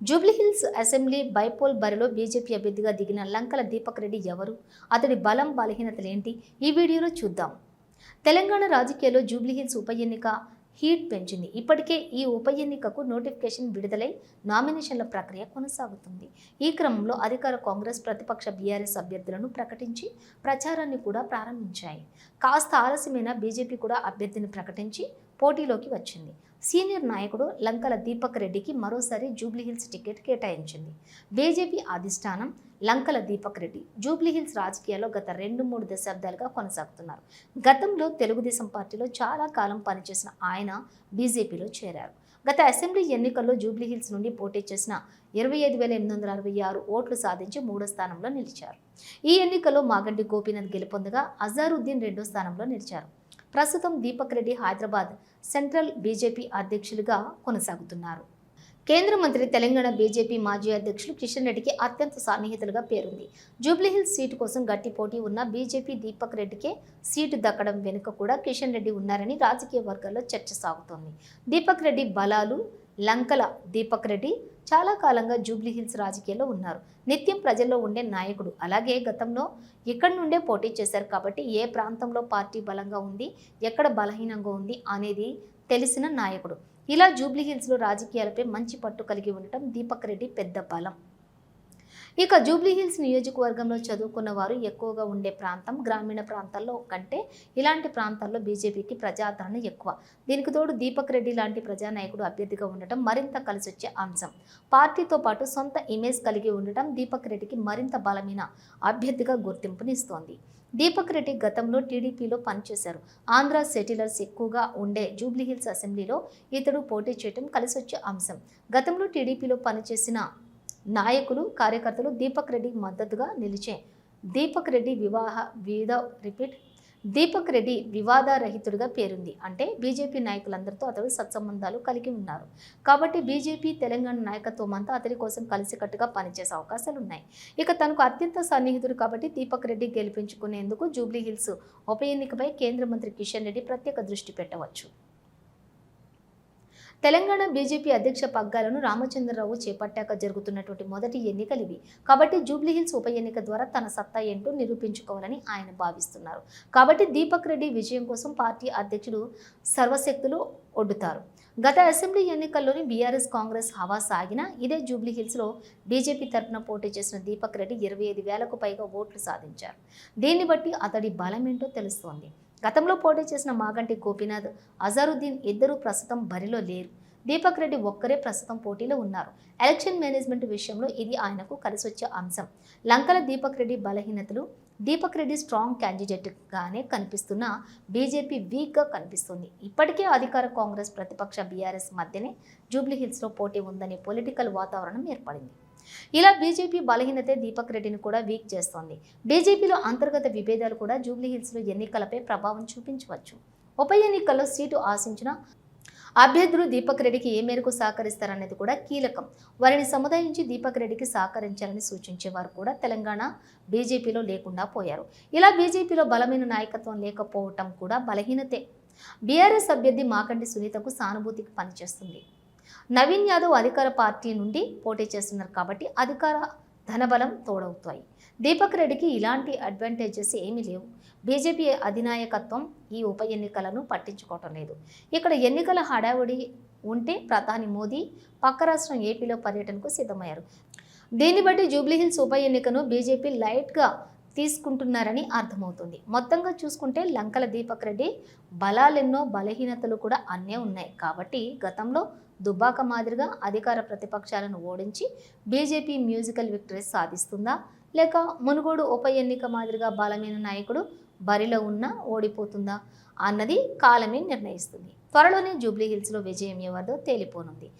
Jubilee Hills assembly bypoll బరిలో BJP అభ్యర్థిగా దిగిన లంకల దీపక్ రెడ్డి ఎవరు? అతడి బలం బలహీనతలేంటి ఈ వీడియోలో చూద్దాం. తెలంగాణ రాజకీయాల్లో జూబ్లీహిల్స్ ఉప ఎన్నిక హీట్ పెంచింది. ఇప్పటికే ఈ ఉప ఎన్నికకు నోటిఫికేషన్ విడుదలై నామినేషన్ల ప్రక్రియ కొనసాగుతుంది. ఈ క్రమంలో అధికార కాంగ్రెస్ ప్రతిపక్ష బీఆర్ఎస్ అభ్యర్థులను ప్రకటించి ప్రచారాన్ని కూడా ప్రారంభించాయి. కాస్త ఆలస్యమైన బీజేపీ కూడా అభ్యర్థిని ప్రకటించి పోటీలోకి వచ్చింది. సీనియర్ నాయకుడు లంకల దీపక్ రెడ్డికి మరోసారి జూబ్లీహిల్స్ టికెట్ కేటాయించింది. బీజేపీ అధిష్టానం లంకల దీపక్ రెడ్డి జూబ్లీహిల్స్ రాజకీయాల్లో గత రెండు మూడు దశాబ్దాలుగా కొనసాగుతున్నారు. గతంలో తెలుగుదేశం పార్టీలో చాలా కాలం పనిచేసిన ఆయన బీజేపీలో చేరారు. గత అసెంబ్లీ ఎన్నికల్లో జూబ్లీహిల్స్ నుండి పోటీ చేసిన ఇరవై ఐదు వేల ఎనిమిది వందల అరవై ఆరు ఓట్లు సాధించి మూడో స్థానంలో నిలిచారు. ఈ ఎన్నికల్లో మాగంటి గోపీనాథ్ గెలుపొందగా అజారుద్దీన్ రెండో స్థానంలో నిలిచారు. ప్రస్తుతం దీపక్ రెడ్డి హైదరాబాద్ సెంట్రల్ బీజేపీ అధ్యక్షులుగా కొనసాగుతున్నారు. కేంద్ర మంత్రి తెలంగాణ బీజేపీ మాజీ అధ్యక్షులు కిషన్ రెడ్డికి అత్యంత సన్నిహితులుగా పేరుంది. జూబ్లీహిల్స్ సీటు కోసం గట్టి పోటీ ఉన్న బీజేపీ దీపక్ రెడ్డికే సీటు దక్కడం వెనుక కూడా కిషన్ రెడ్డి ఉన్నారని రాజకీయ వర్గాల్లో చర్చ సాగుతోంది. దీపక్ రెడ్డి బలాలు లంకల దీపక్ రెడ్డి చాలా కాలంగా జూబ్లీహిల్స్ రాజకీయాల్లో ఉన్నారు. నిత్యం ప్రజల్లో ఉండే నాయకుడు. అలాగే గతంలో ఇక్కడి నుండే పోటీ చేశారు కాబట్టి ఏ ప్రాంతంలో పార్టీ బలంగా ఉంది ఎక్కడ బలహీనంగా ఉంది అనేది తెలిసిన నాయకుడు. ఇలా జూబ్లీహిల్స్లో రాజకీయాలపై మంచి పట్టు కలిగి ఉండటం దీపక్ రెడ్డి పెద్ద బలం. ఇక జూబ్లీహిల్స్ నియోజకవర్గంలో చదువుకున్న వారు ఎక్కువగా ఉండే ప్రాంతం గ్రామీణ ప్రాంతాల్లో కంటే ఇలాంటి ప్రాంతాల్లో బీజేపీకి ప్రజాదరణ ఎక్కువ. దీనికి తోడు దీపక్ రెడ్డి లాంటి ప్రజానాయకుడు అభ్యర్థిగా ఉండటం మరింత కలిసొచ్చే అంశం. పార్టీతో పాటు సొంత ఇమేజ్ కలిగి ఉండటం దీపక్ రెడ్డికి మరింత బలమైన అభ్యర్థిగా గుర్తింపునిస్తోంది. దీపక్ రెడ్డి గతంలో టీడీపీలో పనిచేశారు. ఆంధ్ర సెటిలర్స్ ఎక్కువగా ఉండే జూబ్లీహిల్స్ అసెంబ్లీలో ఇతడు పోటీ చేయడం కలిసొచ్చే అంశం. గతంలో టీడీపీలో పనిచేసిన నాయకులు కార్యకర్తలు దీపక్ రెడ్డికి మద్దతుగా నిలిచే దీపక్ రెడ్డి వివాహ వివిధ రిపీట్. దీపక్ రెడ్డి వివాదరహితుడిగా పేరుంది. అంటే బీజేపీ నాయకులందరితో అతడు సత్సంబంధాలు కలిగి ఉన్నారు. కాబట్టి బీజేపీ తెలంగాణ నాయకత్వం అంతా అతడి కోసం కలిసికట్టుగా పనిచేసే అవకాశాలు ఉన్నాయి ఇక తనకు అత్యంత సన్నిహితుడు కాబట్టి దీపక్ రెడ్డి గెలిపించుకునేందుకు జూబ్లీ హిల్స్ ఉప ఎన్నికపై కేంద్ర మంత్రి కిషన్ రెడ్డి ప్రత్యేక దృష్టి పెట్టవచ్చు. తెలంగాణ బీజేపీ అధ్యక్ష పగ్గాలను రామచంద్రరావు చేపట్టాక జరుగుతున్నటువంటి మొదటి ఎన్నికలు ఇవి. కాబట్టి జూబ్లీహిల్స్ ఉప ఎన్నిక ద్వారా తన సత్తా ఏంటో నిరూపించుకోవాలని ఆయన భావిస్తున్నారు. కాబట్టి దీపక్ రెడ్డి విజయం కోసం పార్టీ అధ్యక్షుడు సర్వశక్తులు ఒడ్డుతారు. గత అసెంబ్లీ ఎన్నికల్లోని బీఆర్ఎస్ కాంగ్రెస్ హవా సాగిన ఇదే జూబ్లీహిల్స్లో బీజేపీ తరఫున పోటీ చేసిన దీపక్ రెడ్డి ఇరవై ఐదు వేలకు పైగా ఓట్లు సాధించారు. దీన్ని బట్టి అతడి బలమేంటో తెలుస్తోంది. గతంలో పోటీ చేసిన మాగంటి గోపీనాథ్ అజారుద్దీన్ ఇద్దరూ ప్రస్తుతం బరిలో లేరు. దీపక్ రెడ్డి ఒక్కరే ప్రస్తుతం పోటీలో ఉన్నారు. ఎలక్షన్ మేనేజ్మెంట్ విషయంలో ఇది ఆయనకు కలిసొచ్చే అంశం. లంకల దీపక్ రెడ్డి బలహీనతలు దీపక్ రెడ్డి స్ట్రాంగ్ క్యాండిడేట్గానే కనిపిస్తున్న బీజేపీ వీక్గా కనిపిస్తుంది. ఇప్పటికే అధికార కాంగ్రెస్ ప్రతిపక్ష బీఆర్ఎస్ మధ్యనే జూబ్లీహిల్స్లో పోటీ ఉందనే పొలిటికల్ వాతావరణం ఏర్పడింది. ఇలా బీజేపీ బలహీనతే దీపక్ రెడ్డిని కూడా వీక్ చేస్తోంది. బీజేపీలో అంతర్గత విభేదాలు కూడా జూబ్లీహిల్స్లో ఎన్నికలపై ప్రభావం చూపించవచ్చు. ఉప ఎన్నికల్లో సీటు ఆశించిన అభ్యర్థులు దీపక్ రెడ్డికి ఏ మేరకు సహకరిస్తారనేది కూడా కీలకం. వారిని సముదాయించి దీపక్ రెడ్డికి సహకరించాలని సూచించేవారు కూడా తెలంగాణ బీజేపీలో లేకుండా పోయారు. ఇలా బీజేపీలో బలమైన నాయకత్వం లేకపోవటం కూడా బలహీనతే. బీఆర్ఎస్ అభ్యర్థి మాకండి సునీతకు సానుభూతికి పనిచేస్తుంది. నవీన్ యాదవ్ అధికార పార్టీ నుండి పోటీ చేస్తున్నారు కాబట్టి అధికార ధనబలం తోడవుతాయి దీపక్ రెడ్డికి ఇలాంటి అడ్వాంటేజెస్ ఏమీ లేవు. బీజేపీ అధినాయకత్వం ఈ ఉప ఎన్నికలను పట్టించుకోవటం లేదు. ఇక్కడ ఎన్నికల హడావుడి ఉంటే ప్రధాని మోదీ పక్క రాష్ట్రం ఏపీలో పర్యటనకు సిద్ధమయ్యారు. దీన్ని బట్టి జూబ్లీహిల్స్ ఉప ఎన్నికను బీజేపీ లైట్గా తీసుకుంటున్నారని అర్థమవుతుంది. మొత్తంగా చూసుకుంటే లంకల దీపక్ రెడ్డి బలాలెన్నో బలహీనతలు కూడా అన్నే ఉన్నాయి. కాబట్టి గతంలో దుబ్బాక మాదిరిగా అధికార ప్రతిపక్షాలను ఓడించి బీజేపీ మ్యూజికల్ విక్టరీ సాధిస్తుందా? లేక మునుగోడు ఉప ఎన్నిక మాదిరిగా బలమైన నాయకుడు బరిలో ఉన్నా ఓడిపోతుందా అన్నది కాలమే నిర్ణయిస్తుంది. త్వరలోనే జూబ్లీహిల్స్లో విజయం ఎవరిదో తేలిపోనుంది.